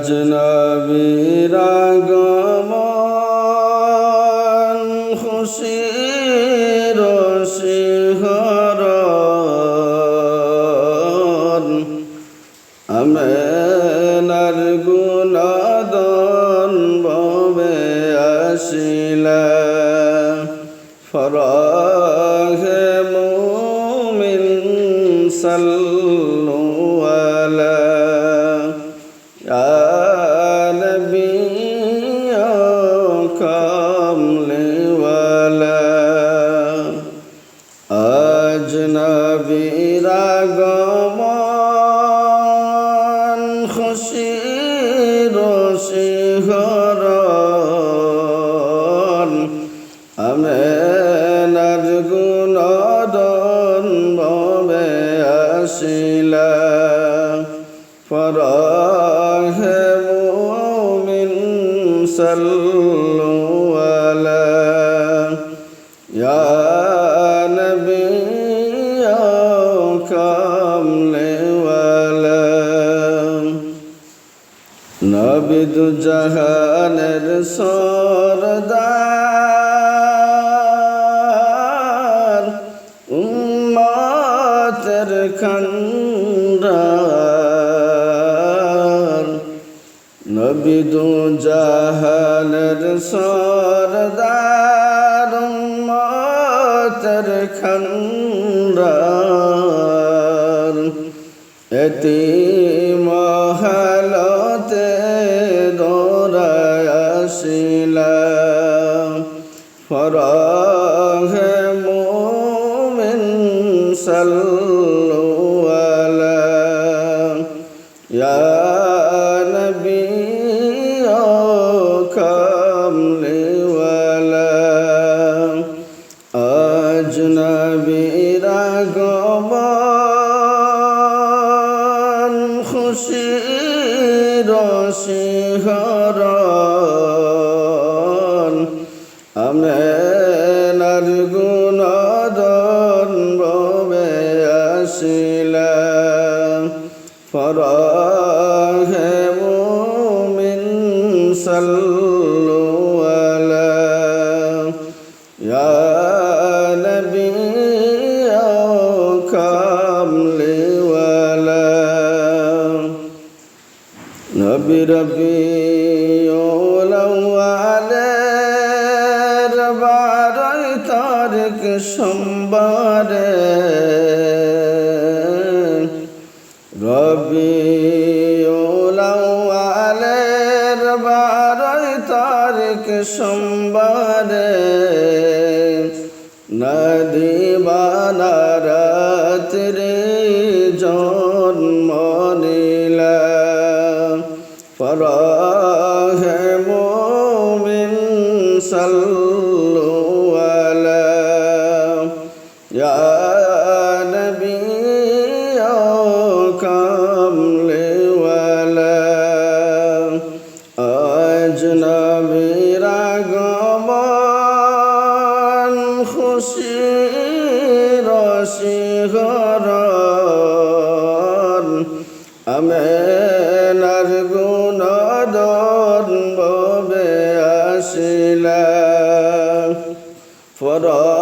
আজনবীরা গমন খুশি রসিহর আমার গুণাদন ববে আসিলা। ফরাহে মুমিন সাল يا نبي كامل ولا أجنبي رقمان خشير শিহরণ আমেনার গুণদন ববে আসিলা ফরাহে আলা ইয়া নবী ইয়া কামলে ওয়ালা নবিদ জাহানের সরদার উম্মাতের খন্ডার নবিদ জাহানের সরদার উম্মাতের খন্ডার এতি মহলতে দৌড়ায়াছিলাম ফরাহে মুমিন সাল্লু আলা কামলি ওয়ালা আজনবীরা গমান খুশির শিহরণ আমেনার গুণদন ববে আসিলা ফরাহে সোমবারে। রবি ওলাওয়ালের বারোই তারিখ সোমবারে নদী বানারাত্রি জন্ম নিলাম ইয়া নবী ইয়া কামলে ওয়ালা আজনবী রাগমান খুশির শিহরণ আমেনার গুণদন ববে আসিলা ফরা